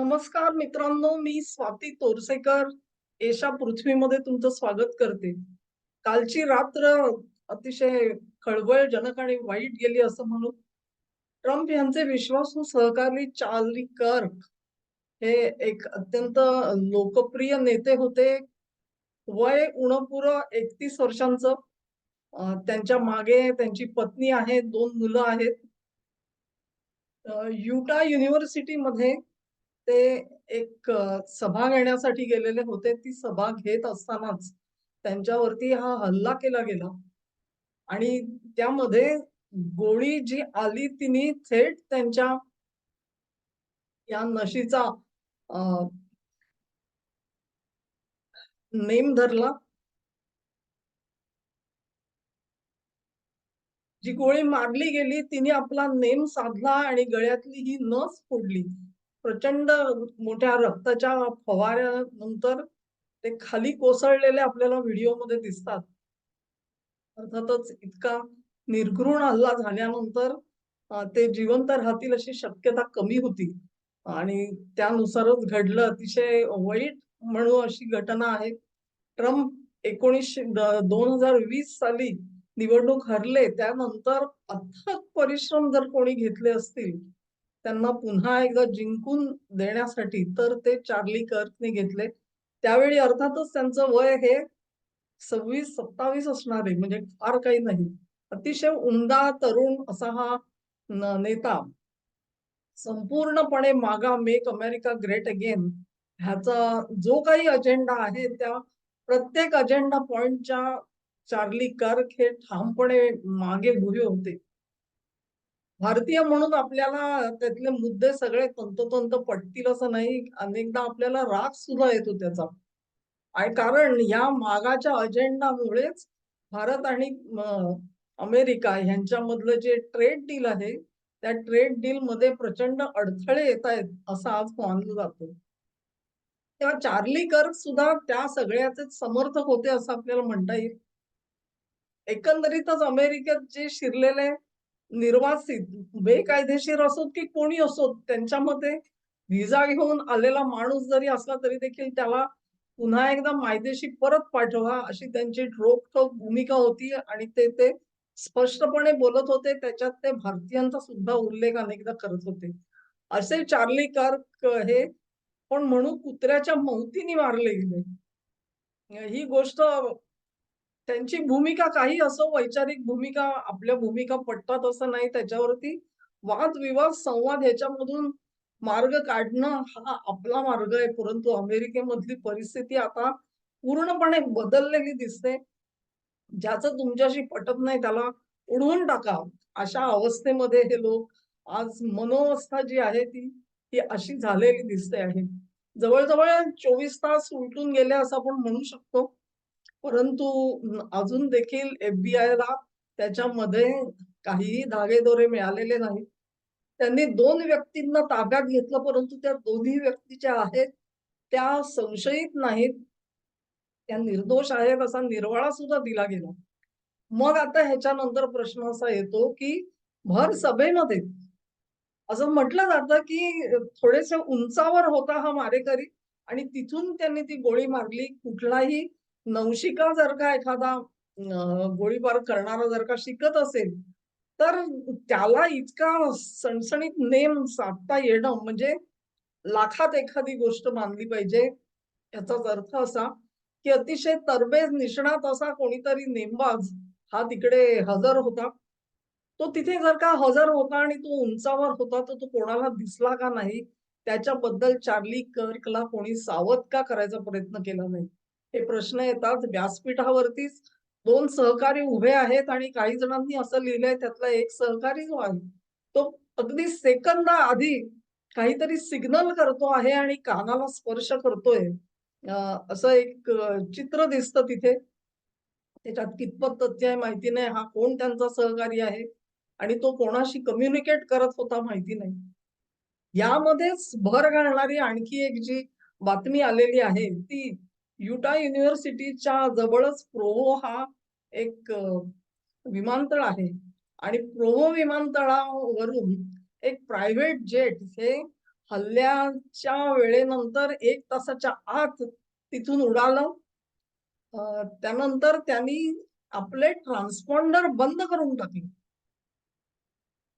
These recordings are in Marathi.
नमस्कार मित्रांनो मी स्वाती तोरसेकर. एशा पृथ्वीमध्ये तुमचं स्वागत करते. कालची रात्र अतिशय खळबळजनक आणि वाईट गेली असं म्हणू ट्रम्प यांचे विश्वासू सहकारी चार्ली कर्क हे एक अत्यंत लोकप्रिय नेते होते. वय उणपुर एकतीस वर्षांचं. त्यांच्या मागे त्यांची पत्नी आहे दोन मुलं आहेत. युटा युनिव्हर्सिटीमध्ये ते एक सभा घेण्यासाठी गेलेले होते. ती सभा घेत असतानाच त्यांच्यावरती हा हल्ला केला गेला. आणि त्यामध्ये गोळी जी आली तिने थेट त्यांच्या या नशीचा नेम धरला. जी गोळी मारली गेली तिने आपला नेम साधला आणि गळ्यातली ही नस फोडली. प्रचंड मोठ्या रक्ताच्या फवाऱ्यानंतर ते खाली कोसळलेले आपल्याला व्हिडिओमध्ये दिसतात. अर्थातच इतका निर्घृण हल्ला झाल्यानंतर ते जिवंत राहतील अशी शक्यता कमी होती. आणि त्यानुसारच घडलं. अतिशय वाईट म्हणू अशी घटना आहे. ट्रम्प एकोणीसशे दोन हजार वीस साली निवडणूक हरले. त्यानंतर अथक परिश्रम जर कोणी घेतले असतील त्यांना पुन्हा एकदा जिंकून देण्यासाठी तर ते चार्ली कर्कने घेतले. त्यावेळी अर्थातच त्यांचं वय हे सव्वीस सत्तावीस असणार आहे म्हणजे फार काही नाही. अतिशय उमदा तरुण असा हा नेता. संपूर्णपणे मागा मेक अमेरिका ग्रेट अगेन ह्याचा जो काही अजेंडा आहे त्या प्रत्येक अजेंडा पॉइंटच्या चार्ली कर्क हे ठामपणे मागे उभे होते. भारतीय म्हणून आपल्याला त्यातले मुद्दे सगळे तंतोतंत पटतील असं नाही. अनेकदा आपल्याला राग सुद्धा येतो त्याचा. आणि कारण या मागाच्या अजेंडामुळेच भारत आणि अमेरिका यांच्यामधलं जे ट्रेड डील आहे त्या ट्रेड डील मध्ये प्रचंड अडथळे येत आहेत असं आज मानलं जातं. तेव्हा चार्ली कर्क सुद्धा त्या सगळ्याचे समर्थक होते असं आपल्याला म्हणता येईल. एकंदरीतच अमेरिकेत जे शिरलेले निर्वासित बेकायदेशीर असोत की कोणी असोत त्यांच्यामध्ये व्हिसा घेऊन आलेला माणूस जरी असला तरी देखील त्याला पुन्हा एकदा मायदेशी परत पाठवा अशी त्यांची ठोकठोक भूमिका होती आणि ते ते स्पष्टपणे बोलत होते. त्याच्यात ते भारतीयांचा सुद्धा उल्लेख अनेकदा करत होते. असे चार्ली कार्क हे पण म्हणू कुत्र्याच्या मौतीने मारले गेले. ही गोष्ट त्यांची भूमिका काही असो वैचारिक भूमिका आपल्या भूमिका पटतात असं नाही. त्याच्यावरती वादविवाद संवाद ह्याच्यामधून मार्ग काढणं हा आपला मार्ग आहे. परंतु अमेरिकेमधली परिस्थिती आता पूर्णपणे बदललेली दिसते. ज्याचं तुमच्याशी पटत नाही त्याला उडवून टाका. अशा अवस्थेमध्ये हे लोक आज मनोवस्था जी आहे ती ती अशी झालेली दिसते आहे. जवळजवळ चोवीस तास उलटून गेले असं आपण म्हणू शकतो. परंतु अजून देखील एफबीआयला ला त्याच्यामध्ये काहीही धागेदोरे मिळालेले नाही त्यांनी दोन व्यक्तींना ताब्यात घेतलं परंतु त्या दोन्ही व्यक्ती ज्या आहेत त्या संशयित नाहीत. त्या निर्दोष आहेत असा निर्वाळा सुद्धा दिला गेला. मग आता ह्याच्यानंतर प्रश्न असा येतो की भर सभेमध्ये असं म्हटलं जातं की थोडेसे उंचावर होता हा मारेकरी आणि तिथून त्यांनी ती गोळी मारली कुठलाही नवशिका जर का एखादा गोळीबार करणारा जर का शिकत असेल तर त्याला इतका सणसणीत नेम साधता येणं म्हणजे लाखात एखादी गोष्ट मानली पाहिजे. याचाच अर्थ असा की अतिशय तरबेज निष्णात असा कोणीतरी नेमबाज हा तिकडे हजर होता. तो तिथे जर का हजर होता आणि तो उंचावर होता तर तो कोणाला दिसला का नाही? त्याच्याबद्दल चार्ली कर्कला कोणी सावध का करायचा प्रयत्न केला नाही? हे प्रश्न येतात. व्यासपीठावरतीच दोन सहकारी उभे आहेत आणि काही जणांनी असं लिहिलंय त्यातला एक सहकारी जो आहे तो अगदी सेकंदा आधी काहीतरी सिग्नल करतो आहे आणि कानाला स्पर्श करतोय. असं एक चित्र दिसतं तिथे. त्याच्यात कितपत तथ्य आहे माहिती नाही. हा कोण त्यांचा सहकारी आहे? आणि तो कोणाशी कम्युनिकेट करत होता माहिती नाही. यामध्येच भर घालणारी आणखी एक जी बातमी आलेली आहे ती युटा युनिव्हर्सिटीच्या जवळच प्रोव्हो हा एक विमानतळ आहे. आणि प्रोवो विमानतळावरून एक प्रायव्हेट जेट हे हल्ल्याच्या वेळेनंतर एक तासाच्या आत तिथून उडालं. त्यानंतर त्यांनी आपले ट्रान्सपॉन्डर बंद करून टाकले.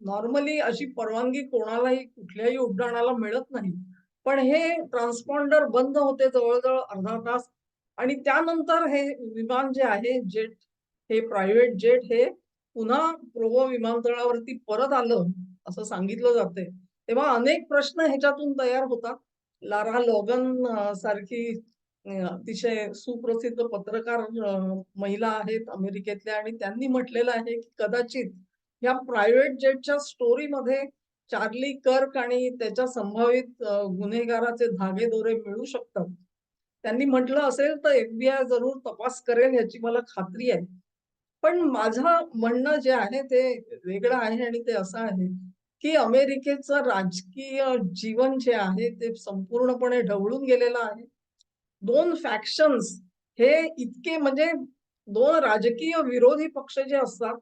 नॉर्मली अशी परवानगी कोणालाही कुठल्याही उड्डाणाला मिळत नाही. पण हे ट्रान्सपॉन्डर बंद होते जवळजवळ अर्धा तास. आणि त्यानंतर हे विमान जे आहे जेट हे प्रायव्हेट जेट हे पुन्हा प्रोवो विमानतळावरती परत आलं असं सांगितलं जाते तेव्हा अनेक प्रश्न ह्याच्यातून तयार होतात. लारा लॉगन सारखी अतिशय सुप्रसिद्ध पत्रकार महिला आहेत अमेरिकेतल्या आणि त्यांनी म्हटलेलं आहे की कदाचित या प्रायव्हेट जेटच्या स्टोरीमध्ये चार्ली कर्क आणि त्याच्या संभावित गुन्हेगाराचे धागे दोरे मिळू शकतात. त्यांनी म्हटलं असेल तर एफबीआय जरूर तपास करेल याची मला खात्री आहे. पण माझं म्हणणं जे आहे ते वेगळं आहे आणि ते असं आहे की अमेरिकेचं राजकीय जीवन जे आहे ते संपूर्णपणे ढवळून गेलेलं आहे. दोन फॅक्शन्स हे इतके म्हणजे दोन राजकीय विरोधी पक्ष जे असतात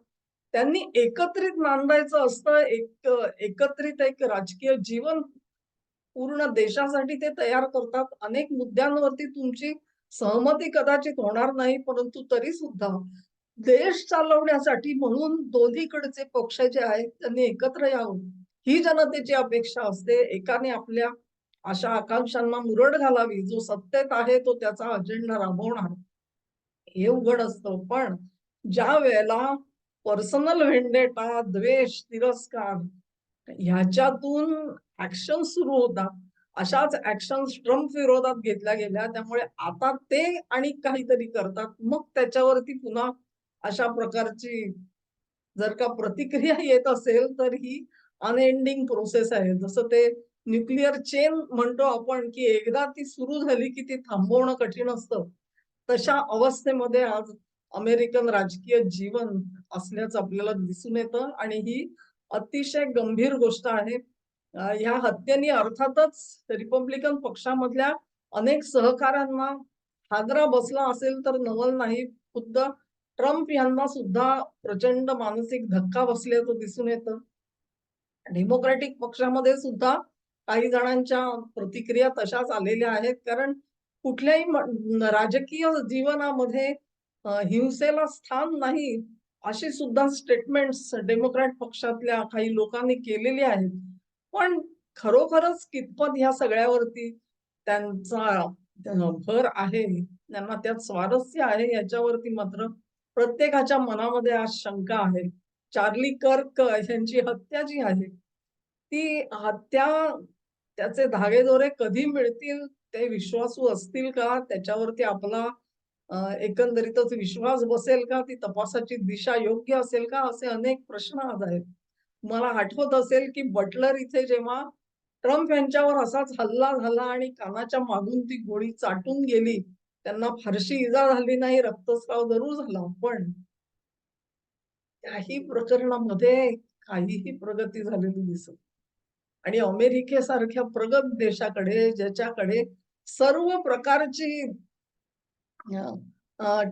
त्यांनी एकत्रित नांदायचं असतं एक एकत्रित एक राजकीय जीवन पूर्ण देशासाठी ते तयार करतात. अनेक मुद्द्यांवरती तुमची सहमती कदाचित होणार नाही परंतु तरी सुद्धा देश चालवण्यासाठी म्हणून दोन्हीकडचे पक्ष जे आहेत त्यांनी एकत्र यावं. ही जनतेची अपेक्षा असते. एकाने आपल्या अशा आकांक्षांना मुरड घालावी. जो सत्तेत आहे तो त्याचा अजेंडा राबवणार. हे उघड असतं. पण ज्या वेळेला पर्सनल व्हेंडेटा द्वेष तिरस्कार ह्याच्यातून ऍक्शन सुरू होतात अशाच ऍक्शन ट्रम्प विरोधात घेतल्या गेल्या. त्यामुळे आता ते आणि काहीतरी करतात. मग त्याच्यावरती पुन्हा अशा प्रकारची जर का प्रतिक्रिया येत असेल तर ही अनएंडिंग प्रोसेस आहे. जसं ते न्यूक्लिअर चेन म्हणतो आपण की एकदा ती सुरू झाली की ती थांबवणं कठीण असतं. तशा अवस्थेमध्ये आज अमेरिकन राजकीय जीवन असल्याचं आपल्याला दिसून येतं आणि ही अतिशय गंभीर गोष्ट आहे. ह्या हत्येने अर्थातच रिपब्लिकन पक्षामधल्या अनेक सहकाऱ्यांना हादरा बसला असेल तर नवल नाही खुद्द ट्रम्प यांना सुद्धा प्रचंड मानसिक धक्का बसल्याचं दिसून येतं. डेमोक्रॅटिक पक्षामध्ये सुद्धा काही जणांच्या प्रतिक्रिया तशाच आलेल्या आहेत. कारण कुठल्याही राजकीय जीवनामध्ये हिंसेला स्थान नाही अशी सुद्धा स्टेटमेंट्स डेमोक्रॅट पक्षातल्या काही लोकांनी केलेली आहेत. पण खरोखरच कितपत ह्या सगळ्यावरती त्यांचा भर आहे त्यांना त्यात स्वारस्य आहे याच्यावरती मात्र प्रत्येकाच्या मनामध्ये आज शंका आहे. चार्ली कर्क यांची हत्या जी आहे ती हत्या त्याचे धागेदोरे कधी मिळतील ते विश्वासू असतील का? त्याच्यावरती आपला एकंदरीतच विश्वास बसेल का? ती तपासाची दिशा योग्य असेल का? असे अनेक प्रश्न आज आहेत. मला आठवत असेल की बटलर इथे जेव्हा ट्रम्प यांच्यावर असाच हल्ला झाला आणि कानाच्या मागून ती गोळी चाटून गेली त्यांना फारशी इजा झाली नाही रक्तस्राव जरूर झाला. पण त्याही प्रकरणामध्ये काहीही प्रगती झालेली दिसत आणि अमेरिकेसारख्या प्रगत देशाकडे ज्याच्याकडे सर्व प्रकारची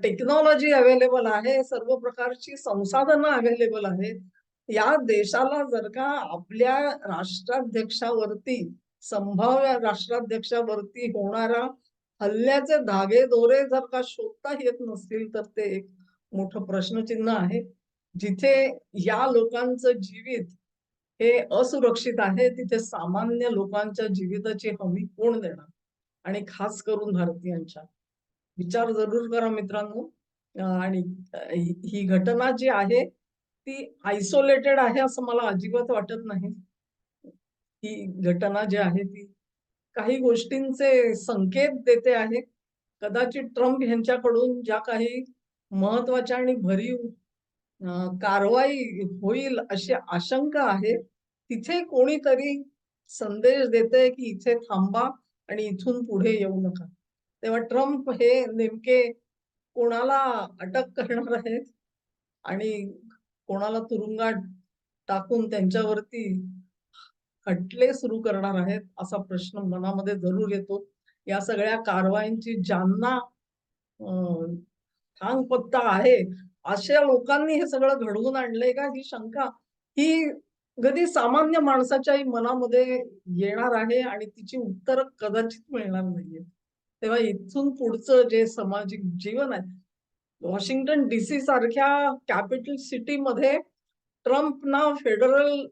टेक्नॉलॉजी अवेलेबल आहे सर्व प्रकारची संसाधनं अवेलेबल आहेत. या देशाला जर का आपल्या राष्ट्राध्यक्षावरती संभाव्य राष्ट्राध्यक्षावरती होणारा हल्ल्याचे धागे दोरे जर का शोधता येत नसतील तर ते एक मोठं प्रश्नचिन्ह आहे. जिथे या लोकांचं जीवित हे असुरक्षित आहे तिथे सामान्य लोकांच्या जीविताची हमी कोण देणार? आणि खास करून भारतीयांच्या. विचार जरूर करा मित्रांनो. आणि ही घटना जी आहे ती आयसोलेटेड आहे असं मला अजिबात वाटत नाही. ही घटना जी आहे ती काही गोष्टींचे संकेत देते आहे. कदाचित ट्रम्प यांच्याकडून ज्या काही महत्त्वाच्या आणि भरीव कारवाई होईल अशी आशंका आहे तिथे कोणीतरी संदेश देते की इथे थांबा आणि इथून पुढे येऊ नका. तेव्हा ट्रम्प हे नेमके कोणाला अटक करणार आहेत आणि कोणाला तुरुंगात टाकून त्यांच्यावरती खटले सुरू करणार आहेत असा प्रश्न मनामध्ये जरूर येतो. या सगळ्या कारवाईंची ज्यांना ठांग पत्ता आहे अशा लोकांनी हे सगळं घडवून आणलंय का? ही शंका ही कधी सामान्य माणसाच्याही मनामध्ये येणार आहे आणि तिची उत्तरं कदाचित मिळणार नाहीये तेव्हा इथून पुढचं जे सामाजिक जीवन आहे वॉशिंग्टन डीसी सारख्या कॅपिटल सिटीमध्ये ट्रम्पना फेडरल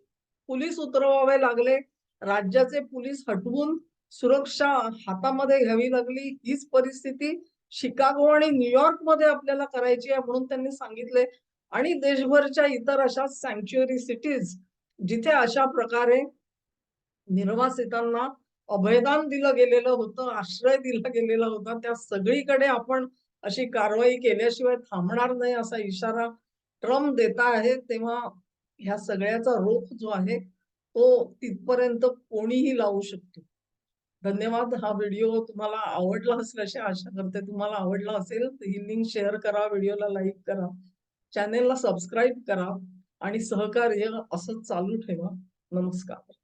पोलीस उतरवावे लागले. राज्याचे पोलीस हटवून सुरक्षा हातामध्ये घ्यावी लागली. हीच परिस्थिती शिकागो आणि न्यूयॉर्कमध्ये आपल्याला करायची आहे म्हणून त्यांनी सांगितले. आणि देशभरच्या इतर अशा सँक्च्युअरी सिटीज जिथे अशा प्रकारे निर्वासितांना अभयदान दिलं गेलेलं होतं आश्रय दिला गेलेला होता त्या सगळीकडे आपण अशी कारवाई केल्याशिवाय थांबणार नाही असा इशारा ट्रम्प देता आहे. तेव्हा ह्या सगळ्याचा रोख जो आहे तो तिथपर्यंत कोणीही लावू शकतो. धन्यवाद. हा व्हिडिओ तुम्हाला आवडला असल्याची आशा करते तुम्हाला आवडला असेल तर ही लिंक शेअर करा व्हिडिओला लाईक करा चॅनेलला सबस्क्राईब करा आणि सहकार्य असं चालू ठेवा. नमस्कार.